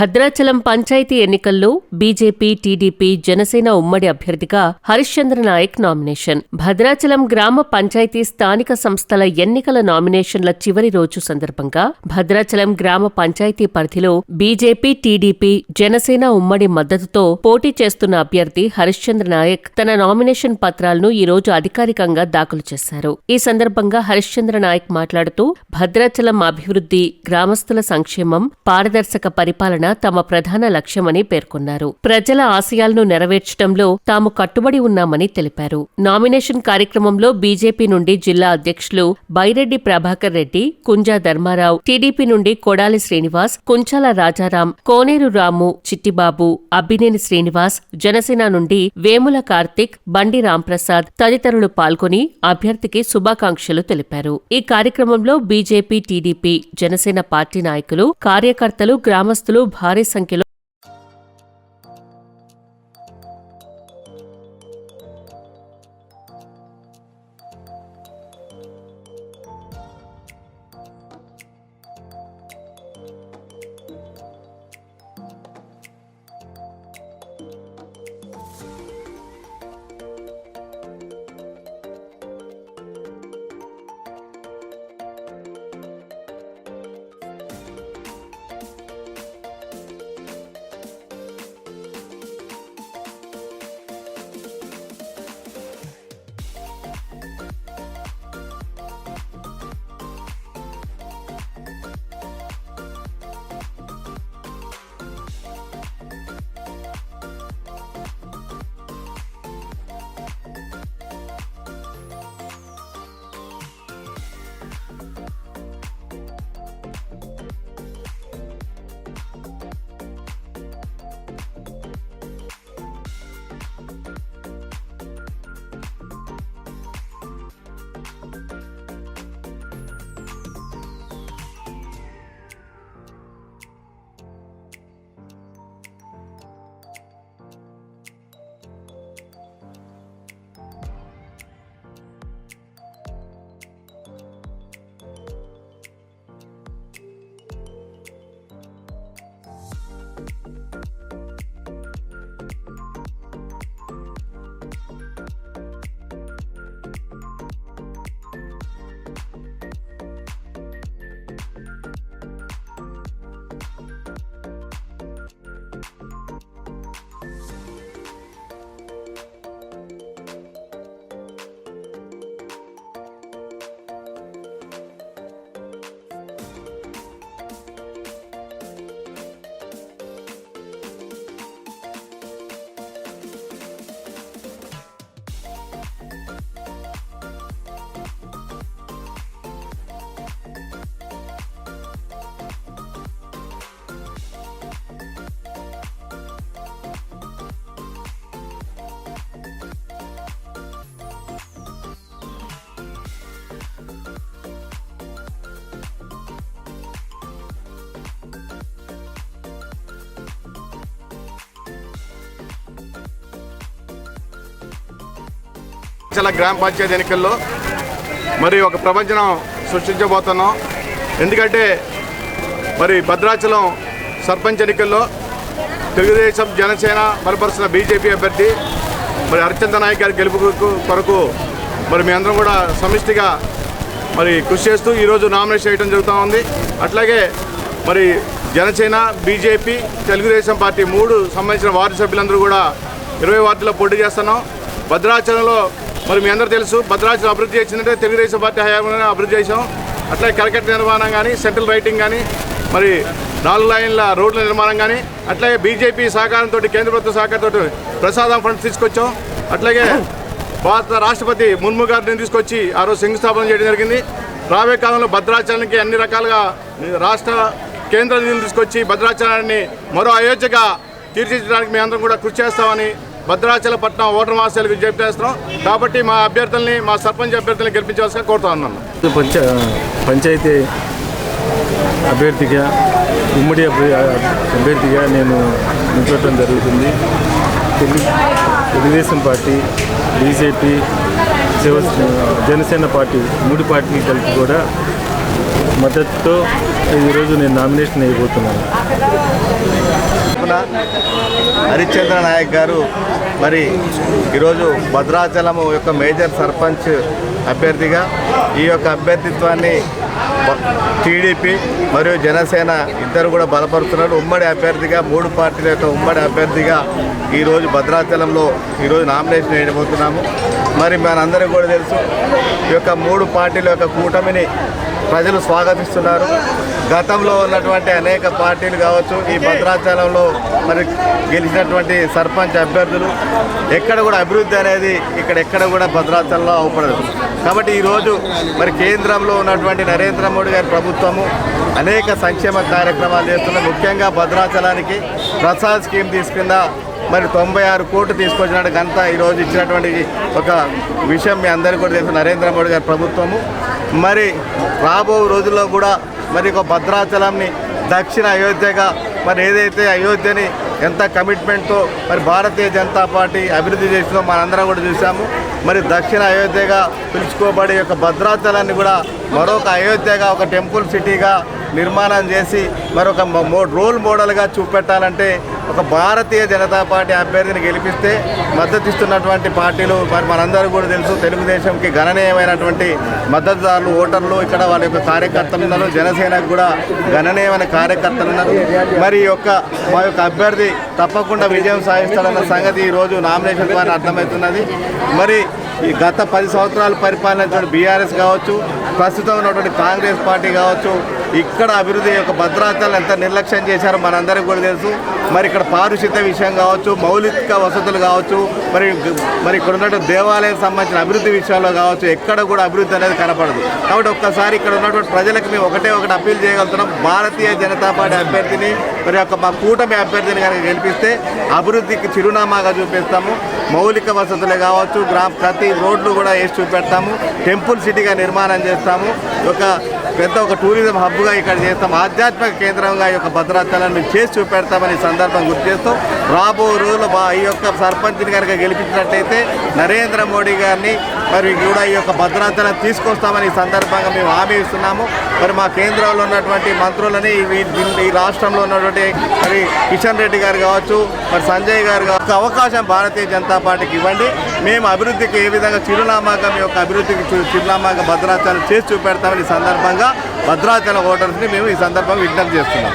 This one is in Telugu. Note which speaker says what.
Speaker 1: భద్రాచలం పంచాయతీ ఎన్నికల్లో బీజేపీ టీడీపీ జనసేన ఉమ్మడి అభ్యర్థిగా హరిశ్చంద్ర నాయక్ నామినేషన్. భద్రాచలం గ్రామ పంచాయతీ స్థానిక సంస్థల ఎన్నికల నామినేషన్ల చివరి రోజు సందర్భంగా భద్రాచలం గ్రామ పంచాయతీ పరిధిలో బీజేపీ టీడీపీ జనసేన ఉమ్మడి మద్దతుతో పోటీ చేస్తున్న అభ్యర్థి హరిశ్చంద్ర నాయక్ తన నామినేషన్ పత్రాలను ఈ రోజు అధికారికంగా దాఖలు చేశారు. ఈ సందర్భంగా హరిశ్చంద్ర నాయక్ మాట్లాడుతూ భద్రాచలం అభివృద్ధి గ్రామస్తుల సంక్షేమం పారదర్శక పరిపాలన తమ ప్రధాన లక్ష్యమని పేర్కొన్నారు. ప్రజల ఆశయాలను నెరవేర్చడంలో తాము కట్టుబడి ఉన్నామని తెలిపారు. నామినేషన్ కార్యక్రమంలో బీజేపీ నుండి జిల్లా అధ్యక్షులు బైరెడ్డి ప్రభాకర్ రెడ్డి కుంజా ధర్మారావు టీడీపీ నుండి కొడాలి శ్రీనివాస్ కుంచాల రాజారాం కోనేరు రాము చిట్టిబాబు అబ్బినేని శ్రీనివాస్ జనసేన నుండి వేముల కార్తిక్ బండి రాంప్రసాద్ తదితరులు పాల్గొని అభ్యర్థికి శుభాకాంక్షలు తెలిపారు. ఈ కార్యక్రమంలో బీజేపీ టీడీపీ జనసేన పార్టీ నాయకులు కార్యకర్తలు గ్రామస్తులు భారీ సంఖ్యలో
Speaker 2: చాలా గ్రామ పంచాయతీ ఎన్నికల్లో మరి ఒక ప్రపంచం సృష్టించబోతున్నాం. ఎందుకంటే మరి భద్రాచలం సర్పంచ్ ఎన్నికల్లో తెలుగుదేశం జనసేన బలపరుస్తున్న బీజేపీ అభ్యర్థి మరి హరిచంద్ర నాయక్ గారి గెలుపు కొరకు- మరి మీ అందరం కూడా సమిష్టిగా మరి కృషి చేస్తూ ఈరోజు నామినేషన్ చేయడం జరుగుతూ ఉంది. అట్లాగే మరి జనసేన బీజేపీ తెలుగుదేశం పార్టీ మూడు సంబంధించిన వార్డు సభ్యులందరూ కూడా ఇరవై వార్డులో పోటీ చేస్తున్నాం. భద్రాచలంలో మరి మీ అందరూ తెలుసు భద్రాచలం అభివృద్ధి చేసిందంటే తెలుగుదేశం పార్టీ హయాంలోనే అభివృద్ధి చేసాం అట్లాగే కలకట్ట నిర్మాణం కానీ సెంట్రల్ రైటింగ్ కానీ మరి నాలుగు లైన్ల రోడ్ల నిర్మాణం కానీ అట్లాగే బీజేపీ సహకారంతో కేంద్ర ప్రభుత్వ సహకారంతో ప్రసాదం ఫండ్స్ తీసుకొచ్చాం. అట్లాగే భారత రాష్ట్రపతి ముర్ము గారిని తీసుకొచ్చి ఆ రోజు శంకుస్థాపన చేయడం జరిగింది. రాబోయే కాలంలో భద్రాచలానికి అన్ని రకాలుగా రాష్ట్ర కేంద్ర నిధులు తీసుకొచ్చి భద్రాచలాన్ని మరో అయోధ్యగా తీర్చిదిద్దడానికి మేమందరం అందరం కూడా కృషి చేస్తామని భద్రాచల పట్నం ఓటర్ మహాశైలకు విజ్ఞప్తి చేస్తున్నాం. కాబట్టి మా అభ్యర్థుల్ని మా సర్పంచ్ అభ్యర్థుల్ని గెలిపించవలసిన కోరుతా ఉన్నాను.
Speaker 3: పంచ పంచాయతీ అభ్యర్థిగా ఉమ్మడి అభ్యర్థిగా నేను నిలబడటం జరుగుతుంది. తెలుగుదేశం పార్టీ బీజేపీ శివ జనసేన పార్టీ మూడు పార్టీలు కలిపి కూడా మద్దతుతో ఈరోజు నేను నామినేషన్ అయిపోతున్నాను
Speaker 4: హరిశ్చంద్ర నాయక్ గారు మరి ఈరోజు భద్రాచలము యొక్క మేజర్ సర్పంచ్ అభ్యర్థిగా ఈ యొక్క అభ్యర్థిత్వాన్ని టీడీపీ మరియు జనసేన ఇద్దరు కూడా బలపరుస్తున్నారు. ఉమ్మడి అభ్యర్థిగా మూడు పార్టీల యొక్క ఉమ్మడి అభ్యర్థిగా ఈరోజు భద్రాచలంలో ఈరోజు నామినేషన్ వేయబోతున్నాము. మరి మనందరికీ కూడా తెలుసు ఈ యొక్క మూడు పార్టీల యొక్క కూటమిని ప్రజలు స్వాగతిస్తున్నారు. గతంలో ఉన్నటువంటి అనేక పార్టీలు కావచ్చు ఈ భద్రాచలంలో మరి గెలిచినటువంటి సర్పంచ్ అభ్యర్థులు ఎక్కడ కూడా అభివృద్ధి అనేది ఇక్కడ ఎక్కడ కూడా భద్రాచలంలో అవపడదు. కాబట్టి ఈరోజు మరి కేంద్రంలో ఉన్నటువంటి నరేంద్ర మోడీ గారి ప్రభుత్వము అనేక సంక్షేమ కార్యక్రమాలు చేస్తున్న ముఖ్యంగా భద్రాచలానికి ప్రసాద్ స్కీమ్ తీసుకున్న మరి తొంభై ఆరు కోట్లు తీసుకొచ్చినట్టు ఘనత ఈరోజు ఇచ్చినటువంటి ఒక విషయం మీ అందరికీ కూడా తెలుసు. నరేంద్ర మోడీ గారి ప్రభుత్వము. మరి రాబో రోజుల్లో కూడా మరి ఒక భద్రాచలంని దక్షిణ అయోధ్యగా మరి ఏదైతే అయోధ్యని ఎంత కమిట్మెంట్తో మరి భారతీయ జనతా పార్టీ అభివృద్ధి చేసిందో మనందరం కూడా చూసాము మరి దక్షిణ అయోధ్యగా పిలుచుకోబడే యొక్క భద్రాచలాన్ని కూడా మరొక అయోధ్యగా ఒక టెంపుల్ సిటీగా నిర్మాణం చేసి మరొక మో రోల్ మోడల్గా చూపెట్టాలంటే ఒక భారతీయ జనతా పార్టీ అభ్యర్థిని గెలిపిస్తే మద్దతిస్తున్నటువంటి పార్టీలు మరి మనందరూ కూడా తెలుసు. తెలుగుదేశంకి గణనీయమైనటువంటి మద్దతుదారులు ఓటర్లు ఇక్కడ వాళ్ళ యొక్క కార్యకర్తలు ఉన్నారు జనసేనకు కూడా గణనీయమైన కార్యకర్తలు ఉన్నారు మరి యొక్క మా యొక్క అభ్యర్థి తప్పకుండా విజయం సాధిస్తాడన్న సంగతి ఈరోజు నామినేషన్ ద్వారా అర్థమవుతున్నది. మరి ఈ గత పది సంవత్సరాలు పరిపాలన బీఆర్ఎస్ కావచ్చు ప్రస్తుతం ఉన్నటువంటి కాంగ్రెస్ పార్టీ కావచ్చు ఇక్కడ అభివృద్ధి యొక్క భద్రాచలం ఎంత నిర్లక్ష్యం చేశారో మనందరికీ కూడా తెలుసు. మరి ఇక్కడ పారిశుద్ధ విషయం కావచ్చు మౌలిక వసతులు కావచ్చు మరి మరి ఇక్కడ ఉన్నటువంటి దేవాలయం సంబంధించిన అభివృద్ధి విషయాల్లో కావచ్చు ఎక్కడ కూడా అభివృద్ధి అనేది కనపడదు. కాబట్టి ఒక్కసారి ఇక్కడ ఉన్నటువంటి ప్రజలకు మేము ఒకటే ఒకటి అప్పీల్ చేయగలుగుతున్నాం. భారతీయ జనతా పార్టీ అభ్యర్థిని మరి యొక్క మా కూటమి అభ్యర్థిని కనుక గెలిపిస్తే అభివృద్ధికి చిరునామాగా చూపిస్తాము. మౌలిక వసతులు కావచ్చు గ్రామ ప్రతి రోడ్లు కూడా వేసి చూపెడతాము. టెంపుల్ సిటీగా నిర్మాణం చేస్తాము. ఒక పెద్ద ఒక టూరిజం హబ్గా ఇక్కడ చేస్తాం. ఆధ్యాత్మిక కేంద్రంగా ఈ యొక్క భద్రాచలాన్ని చేసి చూపెడతామని సందర్భం గుర్తు చేస్తాం రాబో రోజులు బా ఈ యొక్క సర్పంచ్ని కనుక గెలిపించినట్టయితే నరేంద్ర మోడీ గారిని మరి కూడా ఈ యొక్క భద్రాచలం తీసుకొస్తామని ఈ సందర్భంగా మేము హామీ ఇస్తున్నాము. మరి మా కేంద్రంలో ఉన్నటువంటి మంత్రులని ఈ- ఈ- రాష్ట్రంలో ఉన్నటువంటి మరి కిషన్ రెడ్డి గారు కావచ్చు మరి సంజయ్ గారు కావచ్చు అవకాశం భారతీయ జనతా పార్టీకి ఇవ్వండి. మేము అభివృద్ధికి ఏ విధంగా చిరునామాగా మీ యొక్క అభివృద్ధికి చిరునామాగా భద్రాచలం చేసి చూపెడతామని ఈ సందర్భంగా భద్రాచలం ఓటర్స్ని మేము ఈ సందర్భంగా విజ్ఞప్తి చేస్తున్నాం.